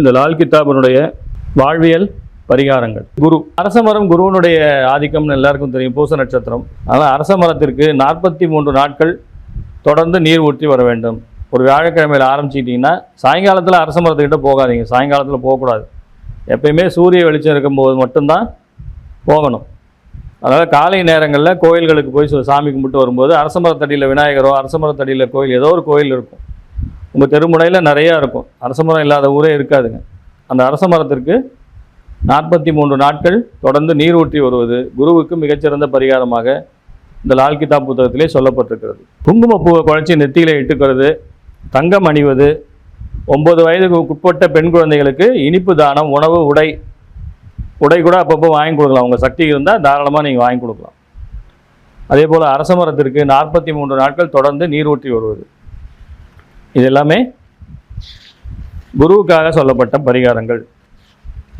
இந்த லால் கித்தாபனுடைய வாழ்வியல் பரிகாரங்கள். குரு அரச மரம் குருவனுடைய ஆதிக்கம்னு எல்லாருக்கும் தெரியும் பூச நட்சத்திரம். அதனால் அரச மரத்திற்கு நாற்பத்தி மூன்று நாட்கள் தொடர்ந்து நீர் ஊற்றி வர வேண்டும். ஒரு வியாழக்கிழமையில் ஆரம்பிச்சிட்டிங்கன்னா சாயங்காலத்தில் அரச மரத்துக்கிட்ட போகாதீங்க. சாயங்காலத்தில் போகக்கூடாது. எப்பயுமே சூரிய வெளிச்சம் இருக்கும்போது மட்டும்தான் போகணும். அதாவது காலை நேரங்களில் கோயில்களுக்கு போய் சாமி கும்பிட்டு வரும்போது அரச மரத்தடியில் விநாயகரோ அரச மரத்தடியில் கோயில் ஏதோ ஒரு கோயில் இருக்கும். உங்கள் தெருமுனையில் நிறையா இருக்கும். அரச மரம் இல்லாத ஊரே இருக்காதுங்க. அந்த அரச மரத்திற்கு நாற்பத்தி மூன்று நாட்கள் தொடர்ந்து நீர் ஊற்றி வருவது குருவுக்கு மிகச்சிறந்த பரிகாரமாக இந்த லால் கிதாப் புத்தகத்திலே சொல்லப்பட்டிருக்கிறது. குங்குமப்பூவை குழச்சி நெத்தியில இட்டுக்கிறது தங்கம் அணிவது ஒம்பது வயதுக்கு உட்பட்ட பெண் குழந்தைகளுக்கு இனிப்பு தானம் உணவு உடை உடை கூட அப்பப்போ வாங்கி கொடுக்கலாம். உங்கள் சக்தி இருந்தால் தாராளமாக நீங்கள் வாங்கி கொடுக்கலாம். அதே போல் அரச மரத்திற்கு நாற்பத்தி மூன்று நாட்கள் தொடர்ந்து நீர் ஊற்றி வருவது. இது எல்லாமே குருவுக்காக சொல்லப்பட்ட பரிகாரங்கள்.